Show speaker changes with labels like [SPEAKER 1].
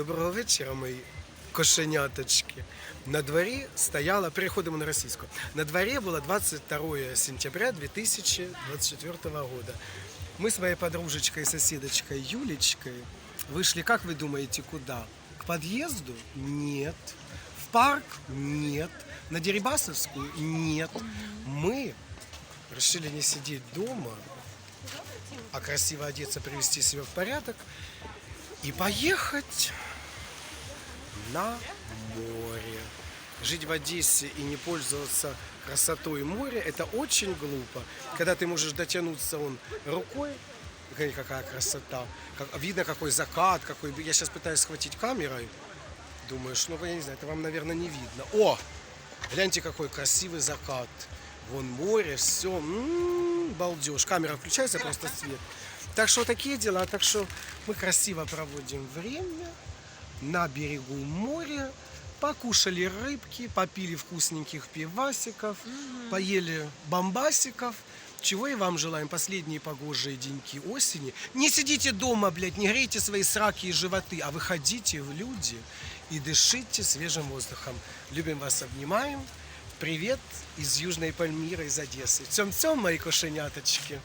[SPEAKER 1] Доброго вечора, мої кошеняточки. На дворі стояла, переходимо на російську. На дворі було 22 сентября 2024 года. Мы с моей подружечкой, соседочкой Юлечкой вышли, как вы думаете, куда? К подъезду? Нет. В парк? Нет. На Дерибасовскую? Нет. Мы решили не сидеть дома, а красиво одеться, привести себя в порядок и поехать на море. Жить в Одессе и не пользоваться красотой моря – это очень глупо. Когда ты можешь дотянуться он рукой, какая красота. Как, видно, какой закат, какой... Я сейчас пытаюсь схватить камерой. Думаешь, ну, я не знаю, это вам, наверное, не видно. О! Гляньте, какой красивый закат. Вон море, все. балдеж. Камера включается, просто свет. Так что такие дела. Так что мы красиво проводим время на берегу моря. Покушали рыбки, попили вкусненьких пивасиков, поели бомбасиков. Чего и вам желаем последние погожие деньки осени. Не сидите дома, блядь, не грейте свои сраки и животы, а выходите в люди и дышите свежим воздухом. Любим вас, обнимаем. Привет из Южной Пальмиры, из Одессы. Цем-цем, мои кошеняточки.